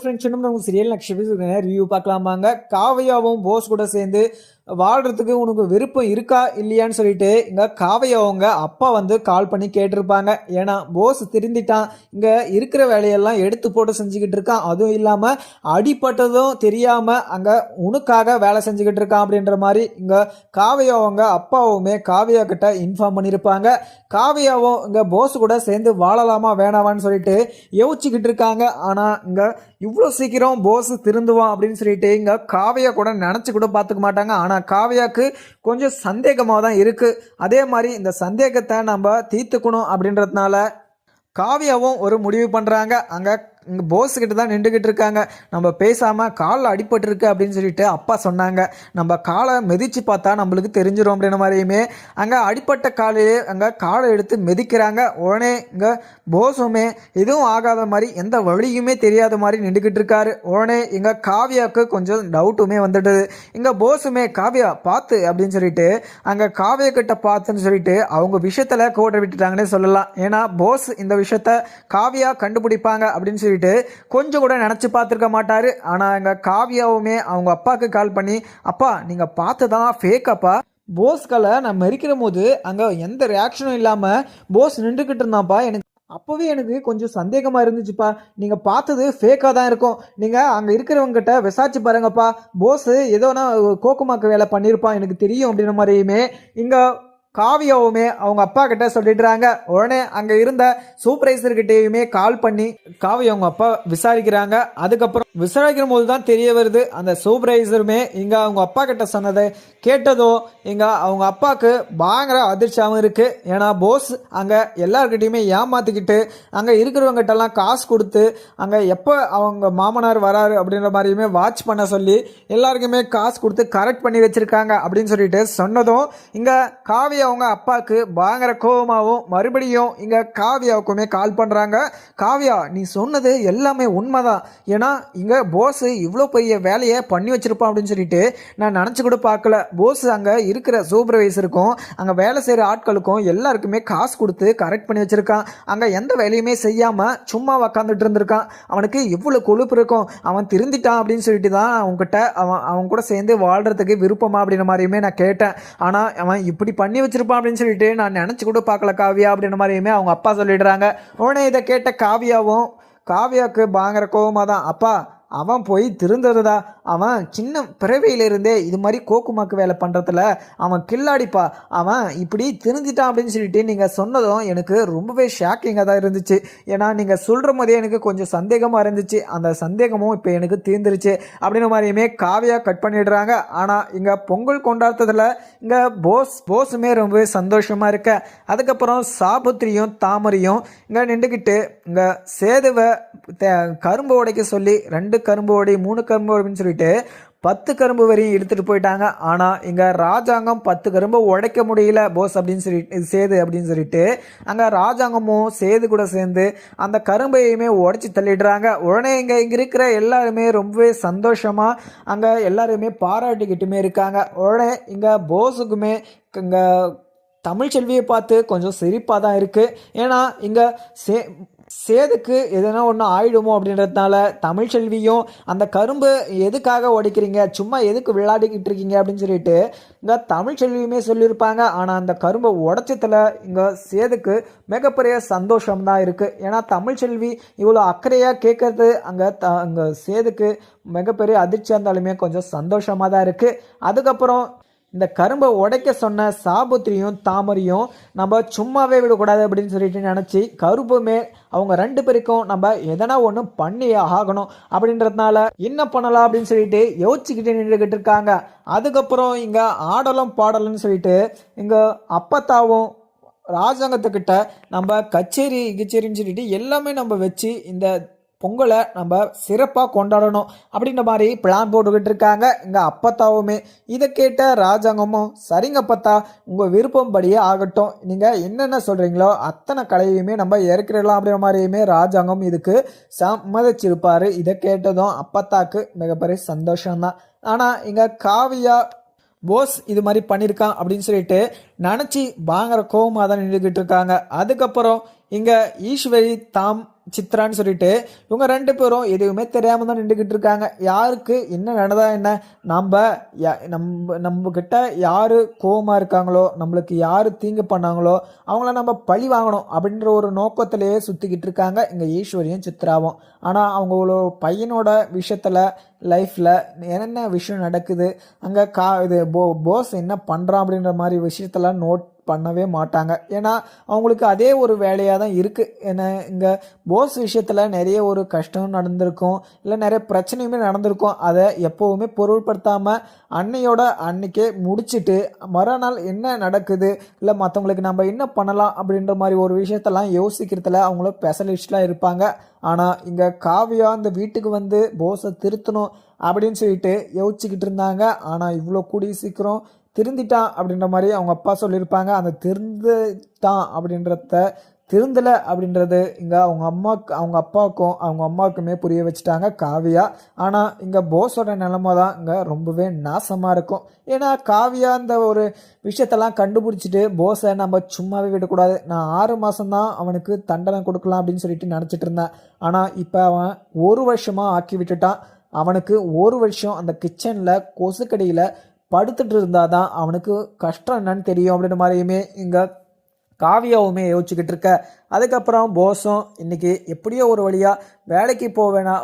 Friends இன்னும் நம்ம serial next review பார்க்கலாமாங்க. காவியாவும் போஸ் கூட சேர்ந்து வாழ்கிறதுக்கு உனக்கு விருப்பம் இருக்கா இல்லையான்னு சொல்லிட்டு இங்கே காவையவங்க அப்பா வந்து கால் பண்ணி கேட்டிருப்பாங்க. ஏன்னா போஸ் திருந்திட்டான். இங்கே இருக்கிற வேலையெல்லாம் எடுத்து போட்டு செஞ்சுக்கிட்டு இருக்கான். அதுவும் இல்லாமல் அடிப்பட்டதும் தெரியாமல் அங்கே உனக்காக வேலை செஞ்சுக்கிட்டு இருக்கான் அப்படின்ற மாதிரி இங்கே காவையாவங்க அப்பாவுமே காவியா கிட்ட இன்ஃபார்ம் பண்ணியிருப்பாங்க. காவியாவும் இங்கே போஸ் கூட சேர்ந்து வாழலாமா வேணாமான்னு சொல்லிட்டு யோசிச்சுக்கிட்டு இருக்காங்க. ஆனால் இங்கே இவ்வளோ சீக்கிரம் போஸ் திருந்துவான் அப்படின்னு சொல்லிட்டு இங்கே காவியா கூட நினச்சி கூட பார்த்துக்க மாட்டாங்க. ஆனால் காவியாவுக்கு கொஞ்சம் சந்தேகமாக தான் இருக்குது அதே மாதிரி இந்த சந்தேகத்தை நம்ம தீர்த்துக்கணும் அப்படின்றதுனால காவியாவும் ஒரு முடிவு பண்ணுறாங்க அங்கே இங்கே போஸ் கிட்ட தான் நின்றுக்கிட்டு இருக்காங்க. நம்ம பேசாமல் காலில் அடிபட்டுருக்கு அப்படின்னு சொல்லிட்டு அப்பா சொன்னாங்க. நம்ம காலை மிதித்து பார்த்தா நம்மளுக்கு தெரிஞ்சிடும் அப்படின்ற மாதிரியுமே. அங்கே அடிப்பட்ட காலையே அங்கே காலை எடுத்து மிதிக்கிறாங்க. உடனே இங்கே போஸுமே எதுவும் ஆகாத மாதிரி எந்த வழியுமே தெரியாத மாதிரி நின்றுக்கிட்டு இருக்காரு. உடனே இங்கே காவியாவுக்கு கொஞ்சம் டவுட்டுமே வந்துடுது இங்கே போஸுமே காவியா பார்த்து அப்படின்னு சொல்லிட்டு அங்கே காவியா கிட்ட பார்த்துன்னு சொல்லிட்டு அவங்க விஷயத்தில் கோட்டை விட்டுட்டாங்கன்னே சொல்லலாம். ஏன்னா போஸ் இந்த விஷயத்த காவியா கண்டுபிடிப்பாங்க அப்படின்னு சொல்லிட்டு கொஞ்சம் கூட நினச்சி பார்த்துருக்க மாட்டார். ஆனால் எங்கள் காவியாவுமே அவங்க அப்பாவுக்கு கால் பண்ணி அப்பா நீங்கள் பார்த்ததான் ஃபேக் அப்பா? போஸ்களை நான் மெரிக்கிற போது அங்கே எந்த ரியாக்ஷனும் இல்லாமல் போஸ் நின்றுக்கிட்டு இருந்தான்ப்பா எனக்கு அப்போவே எனக்கு கொஞ்சம் சந்தேகமாக இருந்துச்சுப்பா. நீங்கள் பார்த்தது ஃபேக்காக தான் இருக்கும். நீங்கள் அங்கே இருக்கிறவங்ககிட்ட விசாரிச்சு பாருங்கப்பா. போஸு ஏதோனா கோக்குமாக்கு வேலை பண்ணியிருப்பான் எனக்கு தெரியும் அப்படின்ற மாதிரியுமே இங்கே காவியாவுமே அவங்க அப்பா கிட்ட சொல்லிடுறாங்க. உடனே அங்கே இருந்த சூப்பர்வைசர்கிட்டயுமே கால் பண்ணி காவியா அவங்க அப்பா விசாரிக்கிறாங்க. அதுக்கப்புறம் விசாரிக்கிற போது தான் தெரிய வருது. அந்த சூப்பர்வைசருமே இங்கே அவங்க அப்பா கிட்ட சொன்னதை கேட்டதோ இங்கே அவங்க அப்பாவுக்கு பயங்கர அதிர்ச்சியாகவும் இருக்குது ஏன்னா போஸ் அங்கே எல்லார்கிட்டையுமே ஏமாத்திக்கிட்டு அங்கே இருக்கிறவங்ககிட்டலாம் காசு கொடுத்து அங்கே எப்போ அவங்க மாமனார் வராரு அப்படின்ற மாதிரியுமே வாட்ச் பண்ண சொல்லி எல்லாருக்குமே காசு கொடுத்து கரெக்ட் பண்ணி வச்சிருக்காங்க அப்படின்னு சொல்லிட்டு சொன்னதும் இங்கே காவியா அவங்க அப்பாவுக்கு பயங்கர கோபமாகவும் மறுபடியும் இங்கே காவியாவுக்குமே கால் பண்ணுறாங்க காவியா நீ சொன்னது எல்லாமே உண்மைதான். ஏன்னா இங்கே போஸு இவ்வளோ பெரிய வேலையை பண்ணி வச்சுருப்பான் அப்படின்னு சொல்லிட்டு நான் நினச்சி கூட பார்க்கல. போஸ் அங்கே இருக்கிற சூப்பர்வைசருக்கும் அங்கே வேலை செய்கிற ஆட்களுக்கும் எல்லாருக்குமே காசு கொடுத்து கரெக்ட் பண்ணி வச்சுருக்கான். அங்கே எந்த வேலையுமே செய்யாமல் சும்மா உக்காந்துட்டு இருந்திருக்கான். அவனுக்கு இவ்வளோ கொழுப்பு இருக்கும். அவன் திருந்திட்டான் அப்படின்னு சொல்லிட்டு தான் அவன்கிட்ட அவன் அவன் கூட சேர்ந்து வாழ்கிறதுக்கு விருப்பமா அப்படின்ற மாதிரியுமே நான் கேட்டேன். ஆனால் அவன் இப்படி பண்ணி வச்சிருப்பான் அப்படின்னு சொல்லிட்டு நான் நினச்சி கூட பார்க்கல. காவியா அப்படின்ற மாதிரியுமே அவங்க அப்பா சொல்லிடுறாங்க. உடனே இதை கேட்ட காவியாவும் காவியாவுக்கு பயங்கர கோவமாக தான் அப்பா அவன் போய் திருந்ததுதா அவன் சின்ன பிறவியிலிருந்தே இது மாதிரி கோக்குமாக்கு வேலை பண்ணுறதுல அவன் கில்லாடிப்பா. அவன் இப்படி திருந்திட்டான் அப்படின்னு சொல்லிட்டு நீங்கள் சொன்னதும் எனக்கு ரொம்பவே ஷாக்கிங்காக தான் இருந்துச்சு. ஏன்னா நீங்கள் சொல்கிற போதே எனக்கு கொஞ்சம் சந்தேகமாக இருந்துச்சு. அந்த சந்தேகமும் இப்போ எனக்கு தீர்ந்துருச்சு அப்படின்ற மாதிரியுமே காவியாக கட் பண்ணிடுறாங்க. ஆனால் இங்கே பொங்கல் கொண்டாடுறதுல இங்கே போஸ் போஸுமே ரொம்பவே சந்தோஷமாக இருக்க. அதுக்கப்புறம் சாபுத்திரியும் தாமரையும் இங்கே நின்றுக்கிட்டு இங்கே சேதுவை தே- கரும்பு உடைக்க சொல்லி ரெண்டு கரும்பு உடை மூணு கரும்பு உடைன்னு சொல்லிட்டு பத்து கரும்பு வரையும் எடுத்துகிட்டு போயிட்டாங்க. ஆனால் இங்கே ராஜாங்கம் பத்து கரும்பை உடைக்க முடியல போஸ் அப்படின்னு சொல்லிட்டு சேது அப்படின்னு சொல்லிட்டு அங்கே ராஜாங்கமும் சேது கூட சேர்ந்து அந்த கரும்பையுமே உடைச்சி தள்ளிடுறாங்க. உடனே இங்கே இங்கே இருக்கிற எல்லாருமே ரொம்பவே சந்தோஷமாக அங்கே எல்லாருமே பாராட்டிக்கிட்டுமே இருக்காங்க. உடனே இங்கே போஸுக்குமே இங்கே தமிழ்ச்செல்வியை பார்த்து கொஞ்சம் சிரிப்பாக தான் இருக்குது ஏன்னா இங்கே சே சேதுக்கு எதனா ஒன்று ஆயிடுமோ அப்படின்றதுனால தமிழ்ச்செல்வியும் அந்த கரும்பு எதுக்காக உடைக்கிறீங்க? சும்மா எதுக்கு விளையாடிக்கிட்டு இருக்கீங்க அப்படின்னு சொல்லிட்டு இங்கே தமிழ்ச்செல்வியுமே சொல்லியிருப்பாங்க. ஆனால் அந்த கரும்பை உடச்சத்தில் இங்கே சேதுக்கு மிகப்பெரிய சந்தோஷம் தான் இருக்குது ஏன்னா தமிழ்ச்செல்வி இவ்வளோ அக்கறையாக கேட்கறது அங்கே த அங்கே சேதுக்கு மிகப்பெரிய அதிர்ச்சியாக இருந்தாலுமே கொஞ்சம் சந்தோஷமாக தான் இருக்குது அதுக்கப்புறம் இந்த கரும்பை உடைக்க சொன்ன சாபுத்திரியும் தாமரையும் நம்ம சும்மாவே விடக்கூடாது அப்படின்னு சொல்லிட்டு நினச்சி கருப்புமே அவங்க ரெண்டு பேருக்கும் நம்ம எதனா ஒன்று பண்ணி ஆகணும் அப்படின்றதுனால என்ன பண்ணலாம் அப்படின்னு சொல்லிட்டு யோசிச்சுக்கிட்டு நின்றுக்கிட்டு இருக்காங்க. அதுக்கப்புறம் இங்கே ஆடலும் பாடலும்னு சொல்லிட்டு இங்கே அப்பத்தாவும் ராஜாங்கத்துக்கிட்ட நம்ம கச்சேரி கிச்சேரின்னு சொல்லிட்டு எல்லாமே நம்ம வச்சு இந்த பொங்கலை நம்ம சிறப்பாக கொண்டாடணும் அப்படின்ற மாதிரி பிளான் போட்டுக்கிட்டு இருக்காங்க. இங்கே அப்பத்தாவுமே. இதை கேட்ட ராஜாங்கமும் சரிங்க அப்பத்தா உங்கள் விருப்பம்படியே ஆகட்டும். நீங்கள் என்னென்ன சொல்கிறீங்களோ அத்தனை கலையுமே நம்ம இறக்கிடலாம் அப்படின்ற மாதிரியுமே ராஜாங்கம் இதுக்கு சம்மதிச்சிருப்பார். இதை கேட்டதும் அப்பத்தாக்கு மிகப்பெரிய சந்தோஷம்தான். ஆனால் இங்கே காவியா போஸ் இது மாதிரி பண்ணியிருக்கான் அப்படின்னு சொல்லிட்டு நினச்சி வாங்குற கோவமாக தான் நின்றுக்கிட்டு இருக்காங்க. அதுக்கப்புறம் இங்கே ஈஸ்வரி தாம் சித்ரான்னு சொல்லிட்டு இவங்க ரெண்டு பேரும் எதுவுமே தெரியாமல் தான் நின்றுக்கிட்டு இருக்காங்க. யாருக்கு என்ன நடந்தா என்ன? நம்ம நம்ம நம்ம கிட்ட யார் கோவமா இருக்காங்களோ நம்மளுக்கு யார் தீங்கு பண்ணாங்களோ அவங்கள நம்ம பழி வாங்கணும் அப்படின்ற ஒரு நோக்கத்திலேயே சுற்றிக்கிட்டு இருக்காங்க இங்கே ஈஸ்வரியும் சித்ராவும். ஆனால் அவங்களோட பையனோட விஷயத்தில் லைஃப்பில் என்னென்ன விஷயம் நடக்குது? அங்கே கா இது போ போஸ் என்ன பண்ணுறான் அப்படின்ற மாதிரி விஷயத்தெல்லாம் நோட் பண்ணவே மாட்டாங்க. ஏன்னா அவங்களுக்கு அதே ஒரு வேலையாக தான் இருக்குது ஏன்னா இங்கே போஸ் விஷயத்தில் நிறைய ஒரு கஷ்டம் நடந்திருக்கும். இல்லை நிறைய பிரச்சனையுமே நடந்திருக்கும். அதை எப்போவுமே பொருட்படுத்தாமல் அன்னையோட அன்னைக்கே முடிச்சுட்டு மறுநாள் என்ன நடக்குது? இல்லை மற்றவங்களுக்கு நம்ம என்ன பண்ணலாம் அப்படின்ற மாதிரி ஒரு விஷயத்தெல்லாம் யோசிக்கிறதுல அவங்களும் ஸ்பெஷலிஸ்டாக இருப்பாங்க. ஆனால் இங்கே காவியா இந்த வீட்டுக்கு வந்து போஸை திருத்தணும் அப்படின்னு சொல்லிட்டு யோசிச்சுக்கிட்டு இருந்தாங்க. ஆனால் இவ்வளோ கூடிய சீக்கிரம் திருந்திட்டான் அப்படின்ற மாதிரி அவங்க அப்பா சொல்லியிருப்பாங்க. அந்த திருந்துட்டான் அப்படின்றத திருந்தலை அப்படின்றது இங்கே அவங்க அம்மாவுக்கு அவங்க அப்பாவுக்கும் அவங்க அம்மாவுக்குமே புரிய வச்சுட்டாங்க காவியா. ஆனால் இங்கே போஸோட நிலமை தான் இங்கே ரொம்பவே நாசமாக இருக்கும். ஏன்னா காவியா இந்த ஒரு விஷயத்தெல்லாம் கண்டுபிடிச்சிட்டு போஸை நம்ம சும்மாவே விடக்கூடாது. நான் ஆறு மாதம்தான் அவனுக்கு தண்டனை கொடுக்கலாம் அப்படின்னு சொல்லிட்டு நினச்சிட்டு இருந்தேன். ஆனால் இப்போ அவன் ஒரு வருஷமாக ஆக்கி விட்டுட்டான். அவனுக்கு ஒரு வருஷம் அந்த கிச்சனில் கொசுக்கடியில் படுத்துட்டு இருந்தாதான் அவனுக்கு கஷ்டம் என்னன்னு தெரியும் அப்படின்ற மாதிரியுமே இங்கே காவியாவுமே யோசிச்சுக்கிட்டு இருக்க. அதுக்கப்புறம் போஸும் இன்றைக்கி எப்படியோ ஒரு வழியாக வேலைக்கு போவேணா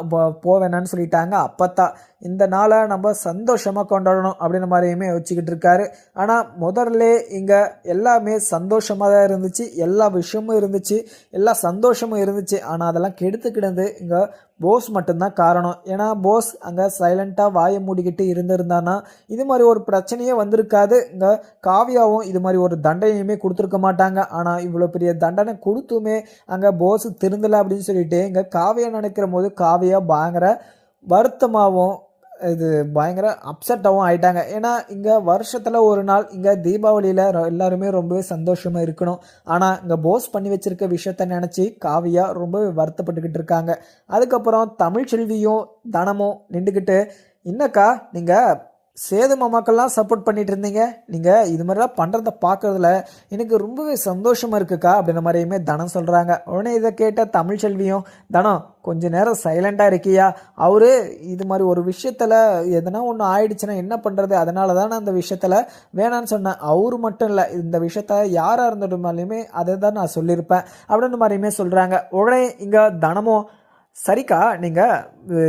போவேணான்னு சொல்லிட்டாங்க. அப்பத்தான் இந்த நாளை நம்ம சந்தோஷமாக கொண்டாடணும் அப்படின்ற மாதிரியுமே வச்சுக்கிட்டு இருக்காரு. ஆனால் முதல்ல இங்கே எல்லாமே சந்தோஷமாக தான் இருந்துச்சு. எல்லா விஷயமும் இருந்துச்சு. எல்லா சந்தோஷமும் இருந்துச்சு. ஆனால் அதெல்லாம் கெடுத்து கிடந்து இங்கே போஸ் மட்டும்தான் காரணம். ஏன்னா போஸ் அங்கே சைலண்ட்டாக வாயை மூடிக்கிட்டு இருந்திருந்தானா இது மாதிரி ஒரு பிரச்சனையே வந்திருக்காது. இங்கே காவியாவும் இது மாதிரி ஒரு தண்டனையுமே கொடுத்துருக்க மாட்டாங்க. ஆனால் இவ்வளோ பெரிய தண்டனை கொடுத்து கொடுத்துமே அங்கே போஸ் திருந்தலை அப்படின்னு சொல்லிட்டு இங்கே காவியா நினைக்கிற போது காவியா பயங்கர வருத்தமாகவும் இது பயங்கர அப்செட்டாகவும் ஆயிட்டாங்க. ஏன்னா இங்கே வருஷத்தில் ஒரு நாள் இங்கே தீபாவளியில் எல்லாருமே ரொம்பவே சந்தோஷமாக இருக்கணும். ஆனால் இங்கே போஸ் பண்ணி வச்சிருக்க விஷயத்த நினச்சி காவியா ரொம்பவே வருத்தப்பட்டுக்கிட்டு இருக்காங்க. அதுக்கப்புறம் தமிழ்ச்செல்வியும் தனமும் நின்றுக்கிட்டு என்னக்கா நீங்கள் சேது மாமாக்கள்லாம் சப்போர்ட் பண்ணிட்டு இருந்தீங்க நீங்கள் இது மாதிரிலாம் பண்ணுறத பார்க்குறதுல எனக்கு ரொம்பவே சந்தோஷமாக இருக்குக்கா அப்படின்ற மாதிரியுமே தனம் சொல்கிறாங்க உடனே இதை கேட்ட தமிழ்ச்செல்வியும் தனம் கொஞ்ச நேரம் சைலண்டாக இருக்கியா? அவரு இது மாதிரி ஒரு விஷயத்தில் எதனா ஒன்று ஆயிடுச்சுன்னா என்ன பண்ணுறது அதனால தான் நான் அந்த விஷயத்தில் வேணான்னு சொன்னேன். அவரு மட்டும் இல்லை இந்த விஷயத்த யாராக இருந்துட்டுமாலையுமே அதை தான் நான் சொல்லியிருப்பேன். அப்படின்ற மாதிரியுமே சொல்கிறாங்க உடனே இங்கே தனமும் சரிக்கா நீங்கள்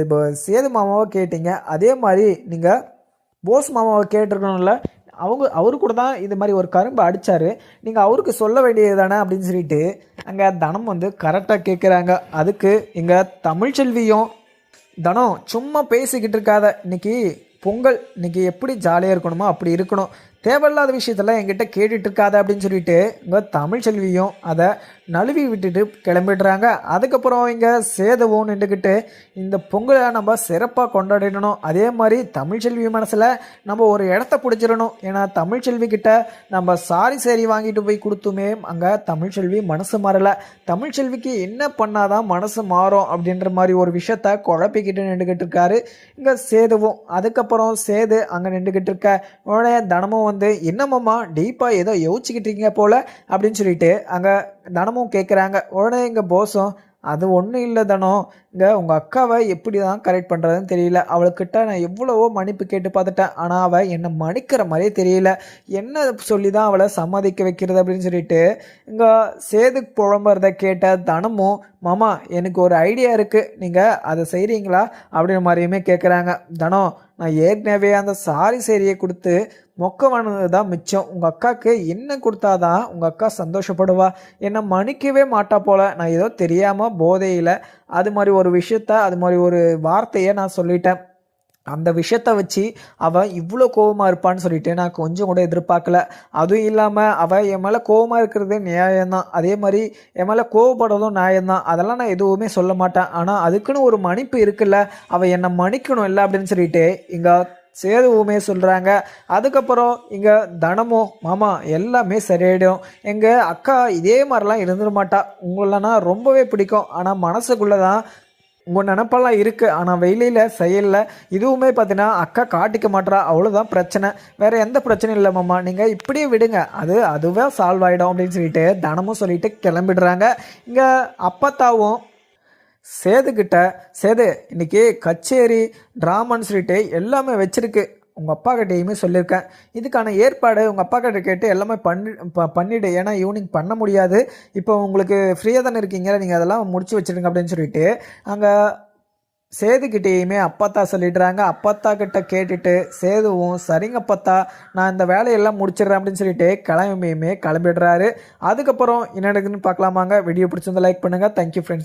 இப்போ சேது மாமாவை கேட்டீங்க. அதே மாதிரி நீங்கள் போஸ் மாமாவை கேட்டிருக்கணும்ல அவங்க அவரு கூட தான் இது மாதிரி ஒரு கரும்பு அடித்தார் நீங்கள் அவருக்கு சொல்ல வேண்டியது தானே அப்படின்னு சொல்லிட்டு அங்கே தனம் வந்து கரெக்டாக கேட்குறாங்க அதுக்கு இங்கே தமிழ்ச்செல்வியும் தனம் சும்மா பேசிக்கிட்டு இருக்காத. இன்னைக்கு பொங்கல் இன்றைக்கி எப்படி ஜாலியாக இருக்கணுமோ அப்படி இருக்கணும். தேவையில்லாத விஷயத்தெல்லாம் என்கிட்ட கேட்டுட்டு இருக்காத அப்படின்னு சொல்லிட்டு இங்கே தமிழ்ச்செல்வியும் அதை நழுவி விட்டுட்டு கிளம்பிடுறாங்க. அதுக்கப்புறம் இங்கே சேதுவும் நின்றுக்கிட்டு இந்த பொங்கலை நம்ம சிறப்பாக கொண்டாடிடணும். அதே மாதிரி தமிழ்ச்செல்வி மனசில் நம்ம ஒரு இடத்த பிடிச்சிடணும். ஏன்னா தமிழ்ச்செல்வி கிட்ட நம்ம சாரி சரி வாங்கிட்டு போய் கொடுத்துமே அங்கே தமிழ்ச்செல்வி மனசு மாறல. தமிழ்ச்செல்விக்கு என்ன பண்ணாதான் மனசு மாறும் அப்படின்ற மாதிரி ஒரு விஷயத்த குழப்பிக்கிட்டு நின்றுக்கிட்டு இருக்காரு. இங்கே சேதுவும் அதுக்கப்புறம் சேது அங்கே நின்றுக்கிட்டு இருக்க. உடனே தனமும் வந்து வந்து என்னமாம்மா டீப்பாக ஏதோ யோசிச்சுக்கிட்டு இருக்கீங்க போல அப்படின்னு சொல்லிட்டு அங்கே தனமும் கேட்குறாங்க உடனே இங்கே போஸும் அது ஒன்றும் இல்லை தனம் இங்கே உங்கள் அக்காவை எப்படி தான் கரெக்ட் பண்ணுறதுன்னு தெரியல. அவளுக்கிட்ட நான் எவ்வளவோ மன்னிப்பு கேட்டு பார்த்துட்டேன். ஆனால் அவள் என்னை மன்னிக்கிற மாதிரியே தெரியல. என்ன சொல்லி தான் அவளை சம்மதிக்க வைக்கிறது? அப்படின்னு சொல்லிட்டு இங்கே சேது புலம்புறத கேட்ட தனமும் மாமா எனக்கு ஒரு ஐடியா இருக்குது நீங்கள் அதை செய்கிறீங்களா அப்படின்ற மாதிரியுமே கேட்குறாங்க தனம் நான் ஏற்கனவே அந்த சாரி சேரியை கொடுத்து மொக்கவானது தான் மிச்சம். உங்கள் அக்காவுக்கு என்ன கொடுத்தாதான் உங்கள் அக்கா சந்தோஷப்படுவா? என்னை மன்னிக்கவே மாட்டா போல. நான் ஏதோ தெரியாமல் போதையில் அது மாதிரி ஒரு விஷயத்த அது மாதிரி ஒரு வார்த்தையை நான் சொல்லிட்டேன். அந்த விஷயத்த வச்சு அவன் இவ்வளோ கோவமாக இருப்பான்னு சொல்லிட்டு நான் கொஞ்சம் கூட எதிர்பார்க்கல. அதுவும் இல்லாமல் அவள் என் மேலே கோவமாக இருக்கிறது நியாயம்தான். அதே மாதிரி என் மேலே கோவப்படுறதும் நியாயம்தான். அதெல்லாம் நான் எதுவுமே சொல்ல மாட்டேன். ஆனால் அதுக்குன்னு ஒரு மன்னிப்பு இருக்குல்ல அவள் என்னை மன்னிக்கணும் இல்லை அப்படின்னு சொல்லிட்டு இங்கே சேதுவுமே சொல்கிறாங்க அதுக்கப்புறம் இங்கே தனமும் மாமா எல்லாமே சரியாயிடும். எங்கள் அக்கா இதே மாதிரிலாம் இருந்துட மாட்டா. உங்களனா ரொம்பவே பிடிக்கும். ஆனால் மனசுக்குள்ளே தான் உங்கள் நினப்பெல்லாம் இருக்குது ஆனால் வெயிலில் செயலில் இதுவுமே பார்த்தீங்கன்னா அக்கா காட்டிக்க மாட்றா. அவ்வளோதான் பிரச்சனை. வேறு எந்த பிரச்சனையும் இல்லை மாமா. நீங்கள் இப்படியே விடுங்க. அது அதுவே சால்வ் ஆகிடும் அப்படின்னு சொல்லிட்டு தனமும் சொல்லிட்டு கிளம்பிடுறாங்க. இங்கே அப்பத்தாவும் சேதுக்கிட்ட சேது இன்னைக்கு கச்சேரி ட்ராமான்னு சொல்லிட்டு எல்லாமே வச்சுருக்கு. உங்கள் அப்பா கிட்டேயுமே சொல்லியிருக்கேன். இதுக்கான ஏற்பாடு உங்கள் அப்பா கிட்ட கேட்டு எல்லாமே பண்ணி ப- ஏன்னா ஈவினிங் பண்ண முடியாது. இப்போ உங்களுக்கு ஃப்ரீயாக தானே இருக்கீங்க. நீங்கள் அதெல்லாம் முடிச்சு வச்சிடுங்க அப்படின்னு சொல்லிட்டு அங்கே சேதுக்கிட்டேயுமே அப்பத்தா சொல்லிடுறாங்க. அப்பத்தா கிட்ட கேட்டுட்டு சேதுவும் சரிங்க அப்பத்தா நான் இந்த வேலையெல்லாம் முடிச்சிடுறேன் அப்படின்னு சொல்லிட்டு கிளம்பியுமே கிளம்பிடுறாரு. அதுக்கப்புறம் என்ன நடக்குதுன்னு பார்க்கலாமாங்க. வீடியோ பிடிச்சிருந்தா லைக் பண்ணுங்கள் தேங்க்யூ ஃப்ரெண்ட்ஸ்